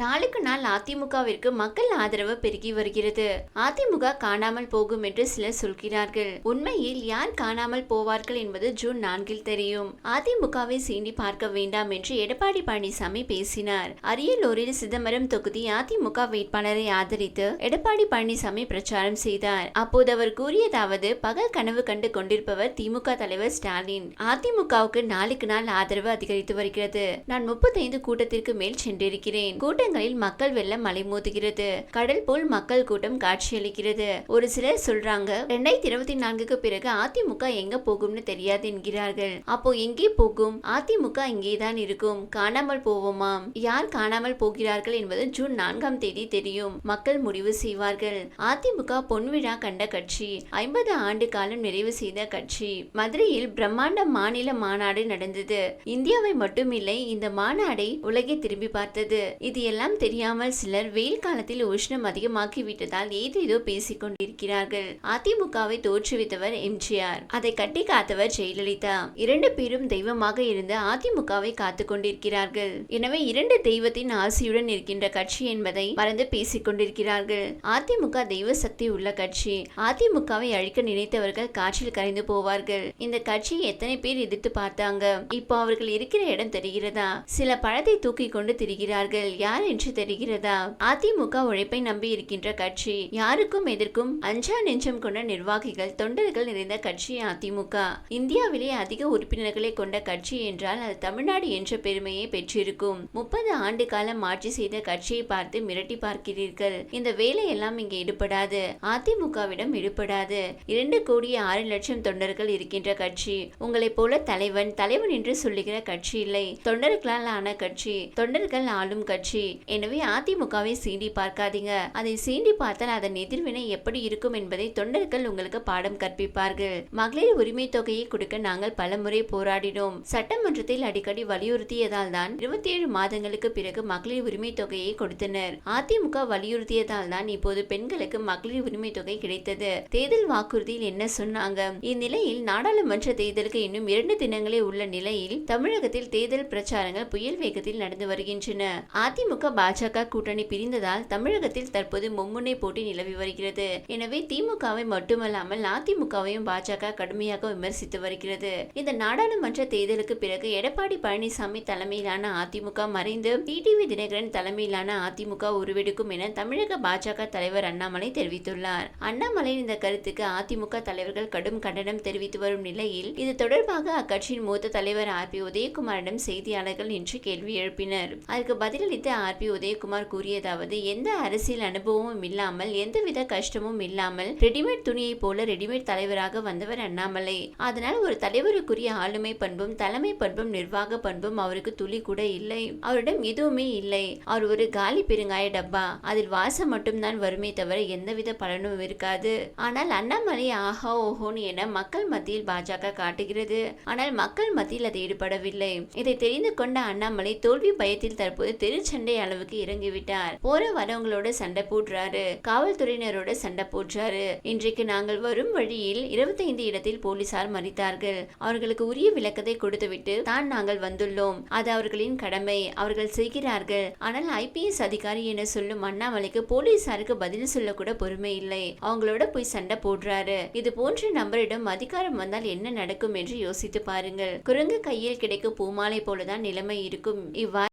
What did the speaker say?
நாளுக்கு நாள் அதிமுகவிற்கு மக்கள் ஆதரவு பெருகி வருகிறது. அதிமுக காணாமல் போகும் என்று சிலர் சொல்கிறார்கள். உண்மையில் யார் காணாமல் போவார்கள் என்பது ஜூன் நான்கில் தெரியும். அதிமுகவை சீண்டி பார்க்க வேண்டாம் என்று எடப்பாடி பழனிசாமி பேசினார். அரியலூரில் சிதம்பரம் தொகுதி அதிமுக வேட்பாளரை ஆதரித்து எடப்பாடி பழனிசாமி பிரச்சாரம் செய்தார். அப்போது அவர் கூறியதாவது பகல் கனவு கண்டு கொண்டிருப்பவர் திமுக தலைவர் ஸ்டாலின். அதிமுகவுக்கு நாளுக்கு நாள் ஆதரவு அதிகரித்து வருகிறது. நான் முப்பத்தைந்து கூட்டத்திற்கு மேல் சென்றிருக்கிறேன். கூட்டங்களில் மக்கள் வெள்ளம் அலைமோதுகிறது. கடல் போல் மக்கள் கூட்டம் காட்சியளிக்கிறது. ஒரு சிலர் சொல்றாங்க ரெண்டாயிரத்தி இருபத்தி நான்குக்கு பிறகு அதிமுக எங்க போகும்னு தெரியாது என்கிறார்கள். அப்போ எங்கே போகும்? அதிமுக இங்கேதான் இருக்கும். காணாமல் போவோமாம் யார் காணாமல் போகிறார்கள் என்பது ஜூன் நான்காம் தேதி தெரியும். மக்கள் முடிவு செய்வார்கள். அதிமுக பொன்விழா கண்ட கட்சி ஐம்பது ஆண்டு காலம் நிறைவு செய்த கட்சி. மதுரையில் பிரம்மாண்ட மாநில மாநாடு நடந்தது. இந்தியாவை மட்டுமில்லை இந்த மாநாடை உலகை திரும்பி பார்த்தது. இது எல்லாம் தெரியாமல் சிலர் வெயில் காலத்தில் உஷ்ணம் அதிகமாக்கி விட்டதால் ஏதேதோ பேசிக் கொண்டிருக்கிறார்கள். அதிமுகவை தோற்றுவித்தவர் எம்ஜிஆர். அதை கட்டி காத்தவர் ஜெயலலிதா. இரண்டு பேரும் தெய்வமாக இருந்து அதிமுகவை காத்துக் கொண்டிருக்கிறார்கள். எனவே இரண்டு தெய்வத்தின் ஆசியுடன் இருக்கின்ற கட்சி என்பதை மறந்து பேசிக் கொண்டிருக்கிறார்கள். அதிமுக தெய்வ சக்தி உள்ள கட்சி. அதிமுகவை அழிக்க நினைத்தவர்கள் காற்றில் கரைந்து போவார்கள். இந்த கட்சியை எத்தனை பேர் எதிர்த்து பார்த்தாங்க? இப்போ அவர்கள் இருக்கிற இடம் தெரிகிறதா? சில பழத்தை தூக்கி கொண்டு திரிகிறார்கள். யார் என்று தெரிகிறதா? அதிமுக உழைப்பை நம்பி இருக்கின்ற கட்சி யாருக்கும் எதிர்க்கும் அஞ்சா நெஞ்சம் கொண்ட நிர்வாகிகள் தொண்டர்கள் நிறைந்த கட்சி அதிமுக. இந்தியாவிலே அதிக உறுப்பினர்களை கொண்ட கட்சி என்றால் அது தமிழ்நாடு என்ற பெருமையை பெற்றிருக்கும். முப்பது ஆண்டு காலம் ஆட்சி செய்த கட்சியை பார்த்து மிரட்டி பார்க்கிறீர்கள். இந்த வேலையெல்லாம் இங்கே ஈடுபடாது. அதிமுகவிடம் ஈடுபடாது. இரண்டு கோடி ஆறு லட்சம் தொண்டர்கள் இருக்கின்ற கட்சி. உங்களைப் போல தலைவன் தலைவன் என்று சொல்லுகிற கட்சி இல்லை. தொண்டர்களால் ஆன கட்சி தொண்டர்கள் ஆளும் கட்சி. எனவே அதிமுகவை சீண்டி பார்க்காதீங்க. அதை சீண்டி பார்த்தால் அதன் எதிர்வினை எப்படி இருக்கும் என்பதை தொண்டர்கள் உங்களுக்கு பாடம் கற்பிப்பார்கள். மகளிர் உரிமை தொகையை கொடுக்க நாங்கள் பலமுறை போராடினோம். சட்டமன்றத்தில் அடிக்கடி வலியுறுத்தியதால் தான் இருபத்தி ஏழு மாதங்களுக்கு பிறகு மகளிர் உரிமை தொகையை கொடுத்தனர். அதிமுக வலியுறுத்தியதால் தான் இப்போது பெண்களுக்கு மகளிர் உரிமை தொகை கிடைத்தது. தேர்தல் வாக்குறுதியில் என்ன சொன்னாங்க? இந்நிலையில் நாடாளுமன்ற தேர்தலுக்கு இன்னும் இரண்டு தினங்களே உள்ள நிலையில் தமிழகத்தில் தேர்தல் பிரச்சாரங்கள் புயல் வேகத்தில் நடந்து வருகின்றன. அதிமுக பாஜக கூட்டணி பிரிந்ததால் தமிழகத்தில் தற்போது மும்முனை போட்டி நிலவி வருகிறது. எனவே திமுகவை மட்டுமல்லாமல் அதிமுகவையும் பாஜக கடுமையாக விமர்சித்து வருகிறது. இந்த நாடாளுமன்ற தேர்தலுக்கு பிறகு எடப்பாடி பழனிசாமி தலைமையிலான அதிமுக மறைந்து டிடிவி தினகரன் தலைமையிலான அதிமுக உருவெடுக்கும் என தமிழக பாஜக தலைவர் அண்ணாமலை தெரிவித்துள்ளார். அண்ணாமலையின் இந்த கருத்துக்கு அதிமுக தலைவர்கள் கடும் கண்டனம் தெரிவித்து வரும் நிலையில் இது தொடர்பாக அக்கட்சியின் மூத்த தலைவர் ஆர் பி உதயகுமாரிடம் செய்தியாளர்கள் இன்று கேள்வி எழுப்பினர். அதற்கு பதிலளித்த ஆர் பி உதயகுமார் கூறியதாவது எந்த அரசியல் அனுபவமும் இல்லாமல் எந்தவித கஷ்டமும் இல்லாமல் ரெடிமேட் துணியை போல ரெடிமேட் தலைவராக வந்தவர் அண்ணாமலை. அதனால் ஒரு தலைவருக்குரிய ஆளுமை பண்பும் தலைமை பண்பும் நிர்வாக பண்பும் அவருக்கு துளி கூட இல்லை. அவரிடம் எதுவுமே இல்லை. அவர் ஒரு காலி பெருங்காய டப்பா. அதில் வாசம் மட்டும்தான் வருமே தவிர எந்தவித பலனும் இருக்காது. ஆனால் அண்ணாமலை ஆஹா ஓஹோன்னு என மக்கள் மத்தியில் பாஜக காட்டுகிறது. ஆனால் மக்கள் மத்தியில் அது ஈடுபடவில்லை. இதை தெரிந்து கொண்ட அண்ணாமலை தோல்வி பயத்தில் தற்போது தெருச்சண்டை அளவுக்கு இறங்கிவிட்டார். போற வரவங்களோட சண்டை போடுறாரு. காவல்துறையினரோட சண்டை போடுறாரு. இன்றைக்கு நாங்கள் வரும் வழியில் இருபத்தைந்து இடத்தில் போலீசார் மறித்தார்கள். அவர்களுக்கு உரிய விளக்கத்தை கொடுத்துவிட்டு தான் நாங்கள் வந்துள்ளோம். அது அவர்களின் கடமை. அவர்கள் செய்கிறார்கள். ஆனால் ஐபிஎஸ் அதிகாரி என சொல்லும் அண்ணாமலைக்கு போலீசாருக்கு பதில் சொல்ல கூட பொறுமை இல்லை. அவங்களோட போய் சண்டை போடுறாரு. இது போன்ற நபரிடம் அதிகாரம் வந்தால் என்ன நடக்கும் என்று யோசித்து பாருங்கள். குரங்கு கையில் கிடைக்கும் பூமாலை போலதான் நிலைமை இருக்கும். இவ்வாறு